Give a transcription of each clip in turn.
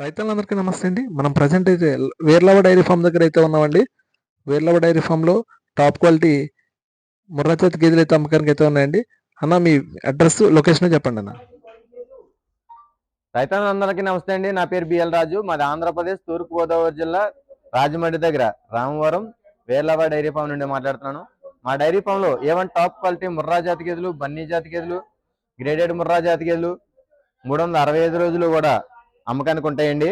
రైతులందరికీ నమస్తే అండి. మనం ప్రజెంట్ అయితే వేర్లవ డైరీ ఫామ్ దగ్గర అయితే ఉన్నామండి. వేర్లవ డైరీ ఫామ్లో టాప్ క్వాలిటీ ముర్రా చేతి గేదెలు అయితే అమ్మకానికి అయితే ఉన్నాయండి. అన్న మీ అడ్రస్ లొకేషన్ చెప్పండి అన్న. రైతులందరికీ నమస్తే అండి. నా పేరు బిఎల్ రాజు. మాది ఆంధ్రప్రదేశ్ తూర్పు గోదావరి జిల్లా రాజమండ్రి దగ్గర రామవరం వేర్లవ డైరీ ఫామ్ నుండి మాట్లాడుతున్నాను. మా డైరీ ఫామ్లో ఏవన్ టాప్ క్వాలిటీ ముర్రా జాతి గేదెలు బన్నీ జాతి గేదెలు గ్రేడెడ్ ముర్రా జాతి గేదెలు మూడు వందల అరవై ఐదు రోజులు కూడా అమ్మకానికి ఉంటాయండి.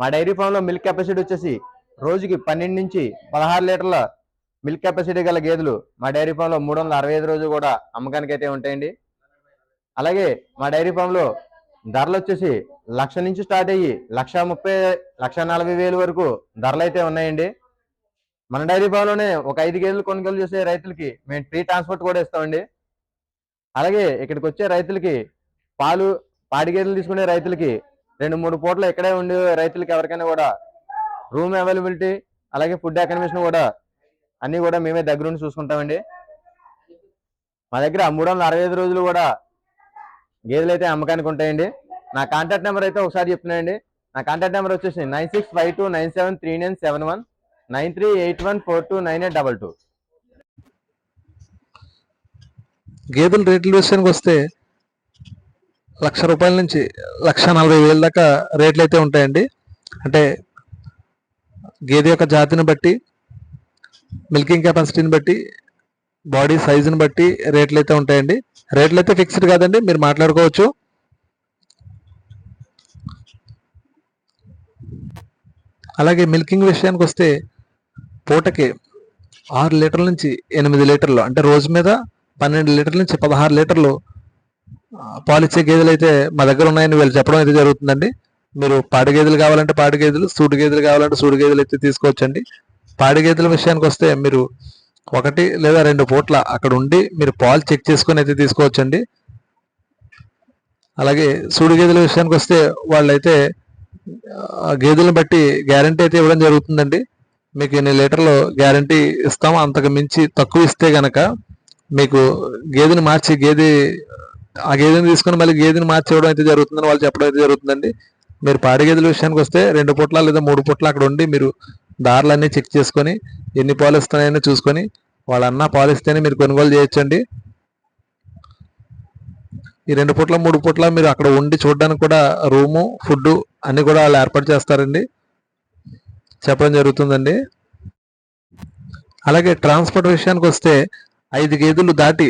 మా డైరీ ఫామ్లో మిల్క్ కెపాసిటీ వచ్చేసి రోజుకి పన్నెండు నుంచి పదహారు లీటర్ల మిల్క్ కెపాసిటీ గల గేదెలు మా డైరీ ఫామ్లో మూడు వందల అరవై ఐదు రోజులు కూడా అమ్మకానికి అయితే ఉంటాయండి. అలాగే మా డైరీ ఫామ్లో ధరలు వచ్చేసి లక్ష నుంచి స్టార్ట్ అయ్యి లక్ష ముప్పై లక్ష నలభై వేలు వరకు ధరలు అయితే ఉన్నాయండి. మన డైరీ ఫామ్లోనే ఒక ఐదు గేదెలు కొనుగోలు చేసే రైతులకి మేము ఫ్రీ ట్రాన్స్పోర్ట్ కూడా ఇస్తామండి. అలాగే ఇక్కడికి వచ్చే రైతులకి పాలు పాడి గేదెలు తీసుకునే రైతులకి రెండు మూడు పూటలు ఇక్కడే ఉండే రైతులకు ఎవరికైనా కూడా రూమ్ అవైలబిలిటీ అలాగే ఫుడ్ అకామిడేషన్ కూడా అన్ని కూడా మేమే దగ్గరుండి చూసుకుంటామండి. మా దగ్గర మూడు వందల అరవై ఐదు రోజులు కూడా గేదెలు అయితే అమ్మకానికి ఉంటాయండి. నా కాంటాక్ట్ నెంబర్ అయితే ఒకసారి చెప్తున్నాయండి నా కాంటాక్ట్ నెంబర్ వచ్చేసి nine six five two nine seven three nine seven one nine three eight one four two nine eight double two. గేదెల రేట్ల విషయానికి వస్తే లక్ష రూపాయల నుంచి లక్ష నలభై వేల దాకా రేట్లు అయితే ఉంటాయండి. అంటే గేదె యొక్క జాతిని బట్టి మిల్కింగ్ కెపాసిటీని బట్టి బాడీ సైజుని బట్టి రేట్లు అయితే ఉంటాయండి. రేట్లు అయితే ఫిక్స్డ్ కాదండి మీరు మాట్లాడుకోవచ్చు. అలాగే మిల్కింగ్ విషయానికి వస్తే పూటకి ఆరు లీటర్ల నుంచి ఎనిమిది లీటర్లు అంటే రోజు మీద పన్నెండు లీటర్ల నుంచి పదహారు లీటర్లు పాలిచ్చే గేదెలు అయితే మా దగ్గర ఉన్నాయని వీళ్ళు చెప్పడం అయితే జరుగుతుందండి. మీరు పాడి గేదెలు కావాలంటే పాడి గేదెలు సూడు గేదెలు కావాలంటే సూడు గేదెలు అయితే తీసుకోవచ్చండి. పాడి గేదెల విషయానికి వస్తే మీరు ఒకటి లేదా రెండు పూట్ల అక్కడ ఉండి మీరు పాలు చెక్ చేసుకొని అయితే తీసుకోవచ్చండి. అలాగే సూడు గేదెల విషయానికి వస్తే వాళ్ళైతే గేదెలను బట్టి గ్యారంటీ అయితే ఇవ్వడం జరుగుతుందండి. మీకు ఎన్ని లీటర్లు గ్యారంటీ ఇస్తాం అంతకు మించి తక్కువ ఇస్తే గనక మీకు గేదెని మార్చి గేదె ఆ గేదెని తీసుకొని మళ్ళీ గేదెని మార్చి అయితే జరుగుతుందని వాళ్ళు చెప్పడం అయితే జరుగుతుందండి. మీరు పాడి గేదెల విషయానికి వస్తే రెండు పుట్ల లేదా మూడు పూట్ల అక్కడ ఉండి మీరు దారులన్నీ చెక్ చేసుకొని ఎన్ని పాలు ఇస్తున్నాయని చూసుకొని వాళ్ళన్నా పాలిస్తేనే పాలు ఇస్తేనే మీరు కొనుగోలు చేయొచ్చండి. ఈ రెండు పూట్ల మూడు పూట్ల మీరు అక్కడ ఉండి చూడడానికి కూడా రూము ఫుడ్ అన్ని కూడా వాళ్ళు ఏర్పాటు చేస్తారండి. చెప్పడం జరుగుతుందండి. అలాగే ట్రాన్స్పోర్ట్ విషయానికి వస్తే ఐదు గేదెలు దాటి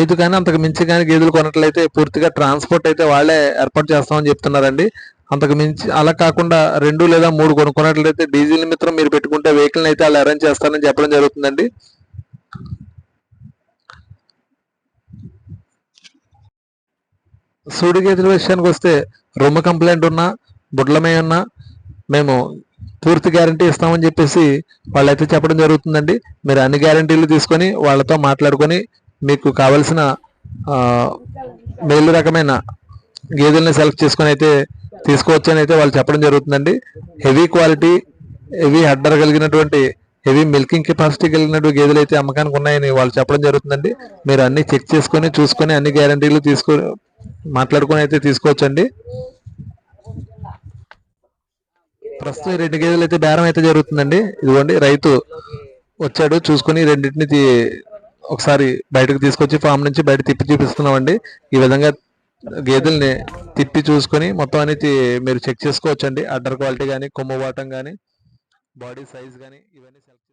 ఐదు కానీ అంతకు మించి కానీ గేదెలు కొనట్లయితే పూర్తిగా ట్రాన్స్పోర్ట్ అయితే వాళ్ళే ఏర్పాటు చేస్తామని చెప్తున్నారండి. అంతకు మించి అలా కాకుండా రెండు లేదా మూడు కొనుక్కున్నట్లయితే డీజిల్ మిత్రం మీరు పెట్టుకుంటే వెహికల్ అయితే వాళ్ళు అరేంజ్ చేస్తారని చెప్పడం జరుగుతుందండి. సూడి గేదెల విషయానికి వస్తే రొమ్మ కంప్లైంట్ ఉన్నా బుడ్లమే ఉన్నా మేము పూర్తి గ్యారంటీ ఇస్తామని చెప్పేసి వాళ్ళైతే చెప్పడం జరుగుతుందండి. మీరు అన్ని గ్యారంటీలు తీసుకొని వాళ్ళతో మాట్లాడుకొని మీకు కావలసిన మేలు రకమైన గేదెల్ని సెలెక్ట్ చేసుకొని అయితే తీసుకోవచ్చు అని అయితే వాళ్ళు చెప్పడం జరుగుతుందండి. హెవీ క్వాలిటీ హెవీ హడ్డర్ కలిగినటువంటి హెవీ మిల్కింగ్ కెపాసిటీ కలిగినటువంటి గేదెలు అయితే అమ్మకానికి ఉన్నాయని వాళ్ళు చెప్పడం జరుగుతుందండి. మీరు అన్ని చెక్ చేసుకొని చూసుకొని అన్ని గ్యారంటీలు తీసుకొని మాట్లాడుకొని అయితే తీసుకోవచ్చండి. ప్రస్తుతం రెండు గేదెలు అయితే బేరం అయితే జరుగుతుందండి. ఇదిగోండి రైతు వచ్చాడు చూసుకొని రెండింటిని ఒకసారి బయటకు తీసుకొచ్చి ఫామ్ నుంచి బయట తిప్పి చూపిస్తున్నామండి. ఈ విధంగా గేదెల్ని తిప్పి చూసుకొని మొత్తం అనేది మీరు చెక్ చేసుకోవచ్చండి. అడ్డర్ క్వాలిటీ కానీ కొమ్ము వాటం కానీ బాడీ సైజ్ కానీ ఇవన్నీ సెలెక్ట్